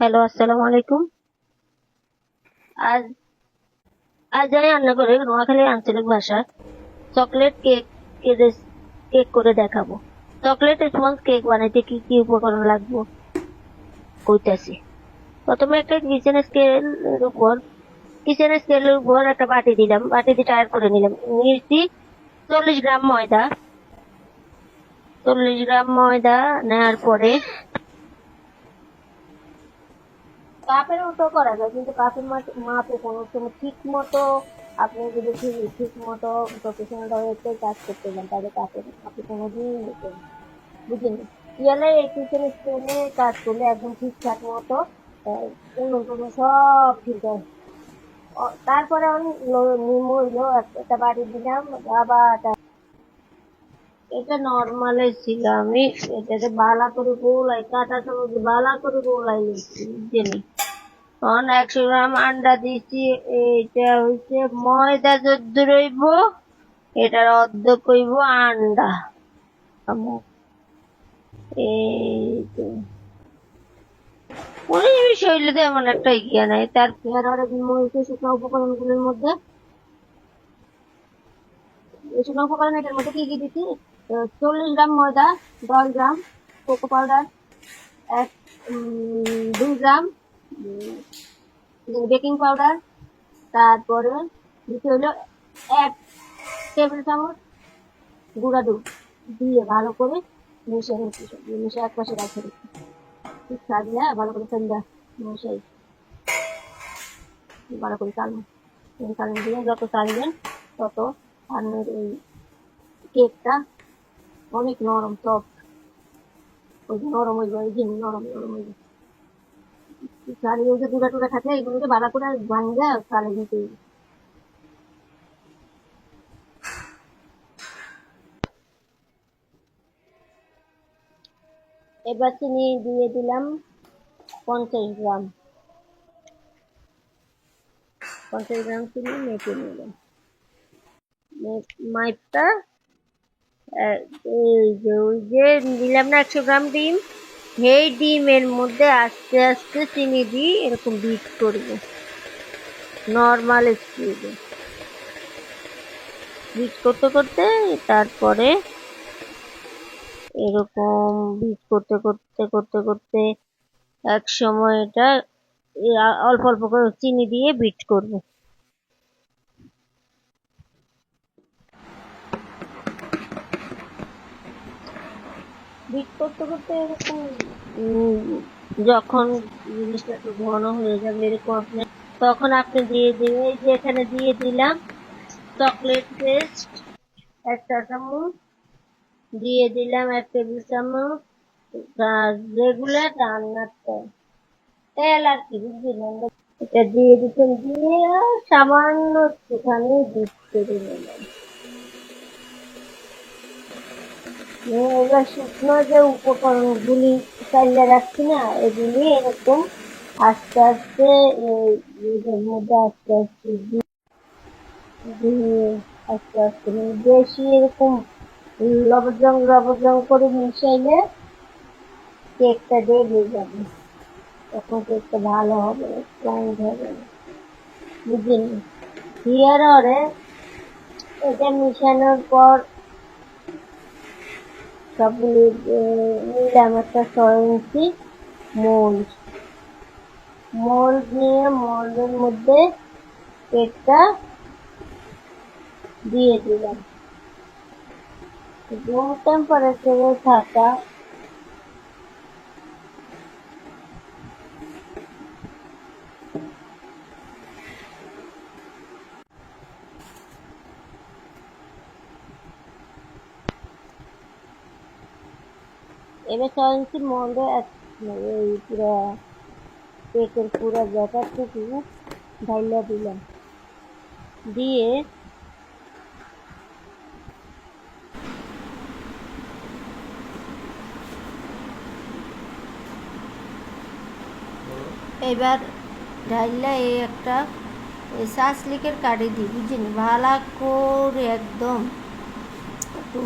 Hello, আসসালামু আলাইকুম। আজ আজ আমি রান্না করে নোয়াখালী আঞ্চলিক ভাষা চকলেট কেক কেক করে দেখাবো। চকলেট স্পঞ্জ কেক বানাইতে কি কি উপকরণ লাগবে? কইতাছি। প্রথমে একটা কিচেন স্কেলের উপর কিচেন স্কেলের উপর একটা বাটি দিলাম। বাটি দিয়ে টায়ার করে নিলাম। নিয়েছি চল্লিশ গ্রাম ময়দা। চল্লিশ গ্রাম ময়দা নেওয়ার পরে কাপের মতো করা যায়, কিন্তু কাপের মাপ- কোনো সময় ঠিক মতো, আপনি যদি ঠিক মতো প্রফেশনাল হয়েছে কাজ করতে যান, তাহলে কাপের আপনি কোনোদিন নিতেন বুঝলেন? ইয়ালে এই কিচেন কাজ করলে একদম ঠিকঠাক মতো সব ঠিক হয় তারপরে আমি নিম হইল, একটা বাড়ি দিলাম একটা- এটা নর্মালে ছিল আমি এটাকে বালা করে গোলাই কাটা দিয়ে বালা করে গোলাই নিচ্ছি তখন একশো গ্রাম আন্ডা দিছি এইটা হইছে ময়দা যদ্দু রইব এটার অর্ধেক হইব আন্ডা। এই তো উনিশ বিশ তো এমন একটা ইয়ে নাই, তার পেয়ারার মরিচে শুকনো উপকরণগুলোর মধ্যে। শুকনো উপকরণ এটার মধ্যে কি কি দিচ্ছি চল্লিশ গ্রাম ময়দা, দশ গ্রাম কোকো পাউডার, এক দুই গ্রাম বেকিং পাউডার তারপরে দিতে হলো এক টেবিল চামচ গুঁড়া দুধ, দিয়ে ভালো করে মিশিয়ে নিচ্ছি। মিশিয়ে এক পাশে রাখে ঠিক সাজিয়ে ভালো করে সন্ধ্যা মিশাই ভালো করে চালু চালু দিয়ে যত চালবেন তত আপনার এই কেকটা অনেক নরম সফট ওই নরম হয়ে যায় নরম নরম হয়ে যায় এবার চিনি দিয়ে দিলাম পঞ্চাশ গ্রাম। পঞ্চাশ গ্রাম চিনি মেপে নিলাম। মাইপটা এই যে, ওই যে দিলাম না একশো গ্রাম ডিম। সেই ডিমের মধ্যে আস্তে আস্তে চিনি দিয়ে এরকম বিট করব। নর্মাল স্পিডে বিট করতে করতে তারপরে এরকম বিট করতে করতে করতে করতে এক সময় এটা অল্প অল্প করে চিনি দিয়ে বিট করব। বিট করতে করতে এরকম যখন জিনিসটা একটু ঘন হয়ে যাবে এরকম আপনি তখন আপনি দিয়ে দিবেন এই যে এখানে দিয়ে দিলাম চকলেট পেস্ট একটা চামচ। দিয়ে দিলাম এক টেবিল চামচ। রেগুলার রান্নার তেল। আর কি বুঝলেন এটা দিয়ে দিচ্ছেন দিয়ে সামান্য একটুখানি দুধ করে নিলাম নিয়ে এবার শুকনো যে উপকরণগুলি চাইলে রাখছি না, এগুলি এরকম আস্তে আস্তে মধ্যে আস্তে আস্তে দিয়ে দিয়ে আস্তে আস্তে বেশি এরকম লবজং লবজং করে মিশাইলে কেকটা দেবে যাবে। তখন কেকটা ভালো হবে স্পঞ্জ হবে। বুঝলেন হিয়ার ওরে এটা মিশানোর পর আহ, নিলাম একটা ইঞ্চি মোল্ড মোল্ড নিয়ে মোল্ডের মধ্যে কেকটা দিয়ে দিলাম। রুম টেম্পারেচারে থাকা মোল্ডে এই পুরো কেকের পুরো ব্যাটারটুকু ঢাইলা দিলাম দিয়ে এবার ঢাইলা এই একটা শাসলিকের কাঠি দিই, বুঝছেন? ভালো করে একদম একটু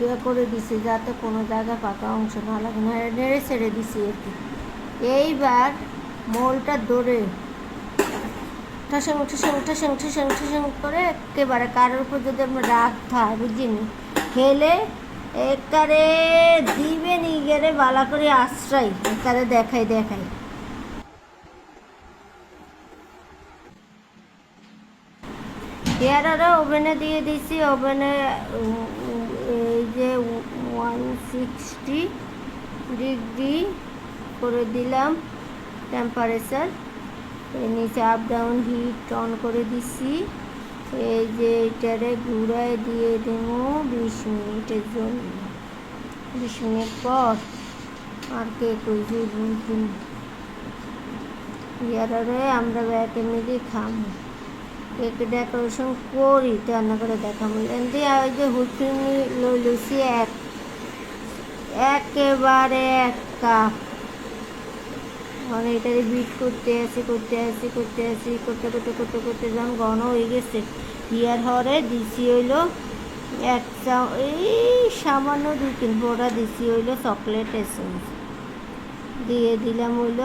ইয়ে করে দিছে যাতে কোনো জায়গায় পাকা অংশ না লাগে। না নেড়ে ছেড়ে দিছি আর কি। এইবার মোলটা ধরে ঠাসাং ঠাসাং ঠাসাং করে একেবারে কারোর উপর যদি আমরা রাখতে হয় বুঝিনি খেলে একারে দিবে নিগেরে বালা করে আশ্রয় একারে দেখাই দেখাই পেয়ারাটা ওভেনে দিয়ে দিছি, ওভেনে যে ওয়ান সিক্সটি ডিগ্রি করে দিলাম টেম্পারেচার নিচে আপ ডাউন হিট অন করে দিছি। এই যে এটারে ঘুরায় দিয়ে দেবো বিশ মিনিটের জন্য। বিশ মিনিট পর আর কে কইছি ইয়ারে আমরা ব্যাগ এমনি খামো। কেক ডেকোরেশন করি, তো রান্না করে দেখাবো এমনি ওই যে হুইপিং লই লইছি এক, একেবারে এক। কাপ মানে এটারে বিট করতে আসি করতে আসি করতে আসি, করতে করতে করতে করতে যখন ঘন হয়ে গেছে। ইয়ার হরে দিছি হইল এক এই সামান্য দুই তিন ফোঁটা দিছি হইল চকলেট এসেন্স দিয়ে দিলাম হইল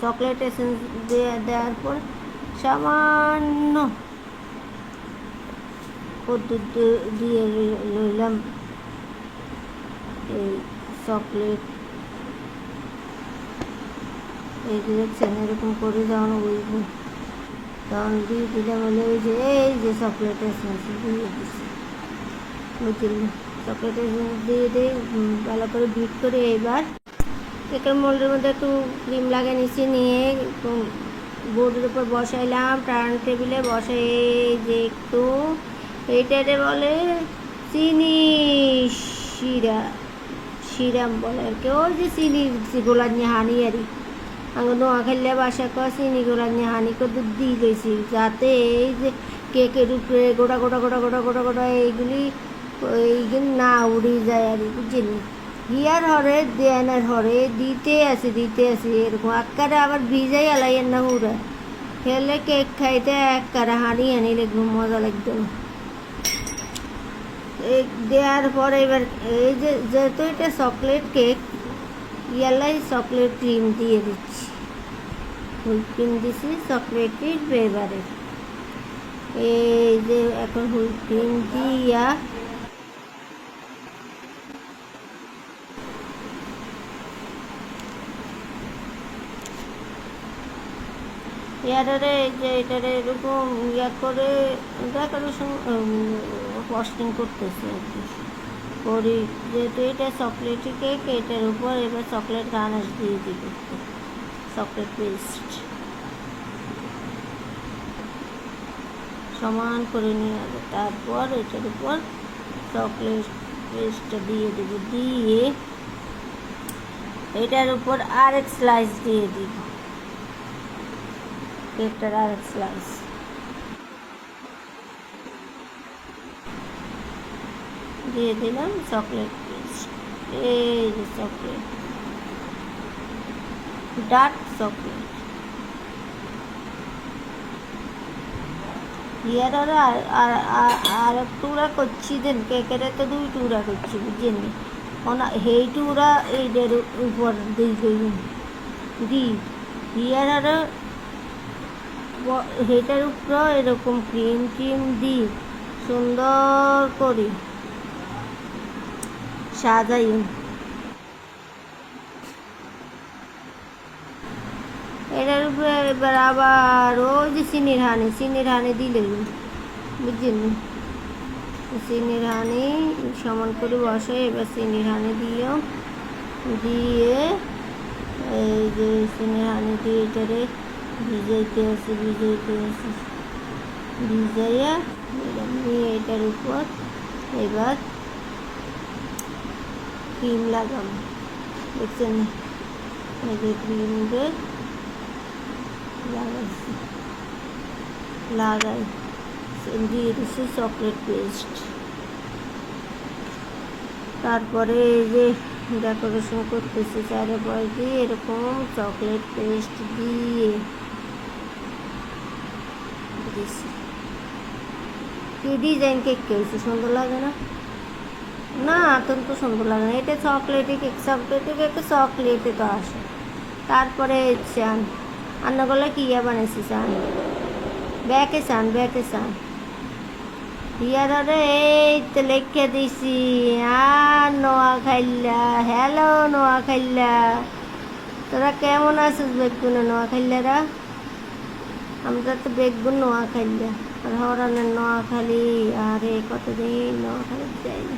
চকলেট এসেন্স দেওয়ার পর সামান্য দিয়ে লইলাম এই চকলেট। এই দেখছেন, এরকম করে যখন উইব তখন দিয়ে দিলাম হলে ওই যে, এই যে চকলেট এসেন্স দিয়ে দিচ্ছি বুঝলি চকলেট এসেন্স দিয়ে দিয়ে ভালো করে বিট করে এবার কেকের মোল্ডের মধ্যে একটু ক্রিম লাগিয়ে নিচ্ছি নিয়ে বোর্ডের উপর বসাইলাম টার্ন টেবিলে বসাই, যে একটু এইটারে বলে চিনি শিরা, শিরাম বলে আর কি। ওই যে চিনি গোলা নিয়ে হানি আরই আঙ নোয়া খেললে বাসা করা চিনি গোলা নিয়ে হানি করে দিয়ে দিয়েছি, যাতে এই যে কেকের উপরে গোটা গোটা গোটা গোটা গোটা গোটা এইগুলি এইগুলি না উড়ে যায় আর কি বুঝলি হিয়ার হরে, দেয়ানের হরে, দিতে আছে দিতে আছে এরকম আকারে আবার ভিজাই আলাইয়ের না উড়া। খেলে কেক খাইতে এক কারে হানি ঘুম মজা লাগতো। দেওয়ার পরে এবার এই যে যেহেতু এটা চকলেট কেক, ইয়ালাই চকলেট ক্রিম দিয়ে দিচ্ছি। হুইপ ক্রিম দিছি চকলেটের ফ্লেভারে এই যে এখন হুইপ ক্রিম দিয়া ইয়ারে এই যে এটারে এরকম ইয়া করে, ডেকোরেশন ফস্টিং করতেছে আর কি। করি যেহেতু এটা চকলেটি কেক এটার উপর এবার চকলেট গানাশ দিয়ে দিব চকলেট পেস্ট সমান করে নিয়ে যাবে তারপর এটার উপর চকলেট পেস্টটা দিয়ে দেবো, দিয়ে এটার উপর আরেক স্লাইস দিয়ে দিব। কেকটার আরেক স্লাইস দিয়ে দিলাম চকলেট পেস্ট এই যে চকলেট ডার্ক চকলেট ইয়ার আর আর, আর- টুকরা করছি, দেন কেকের তো দুই টুকরা করছি, বুঝছেন ওনা হেই টুকরা এইটার উপর দিই দিই। দি ইয়ার আর হেটার উপর এরকম ক্রিম ক্রিম দিই, সুন্দর করি। সাজাই। এটার উপরে এবার আবার ওই যে চিনির হানি চিনির হানি দিলে। বুঝছেন? চিনির হানি সমান করে বসে, এবার চিনির হানি দিও দিয়ে এই যে চিনির হানি দিয়ে এটারে ভিজাইতে আছে ভিজাইতে আছে ভিজাইয়া নিয়ে এটার উপর এবার ক্রিম লাগাবো দেখছেন ক্রিম লাগাইছি লাগাই। দিয়ে দিচ্ছি চকলেট পেস্ট তারপরে এই যে ডেকোরেশন করতেছি চারপাশ দিয়ে এরকম চকলেট পেস্ট দিয়ে দিছি কি ডিজাইন কেক কেছে সুন্দর লাগে না? না তোর তো সুন্দর লাগে না। এটা চকলেটে কেক চকলেটে কেক চকলেটে তো আসে। তারপরে চান। রান্নাগুলো কি ইয়া বানাইছি চান? ব্যাকে চান ব্যাকে চান। ইয়ারে এই তো লেখে দিছি। আর নোয়া খাইলা, হ্যালো নোয়া খাইলা। তোরা কেমন আছিস বেগুন নোয়া খাইলারা? আমরা তো বেগুন নোয়া খাইলা আর হরানের নোয়াখালী আরে কতদিন নোয়াখালী যাই না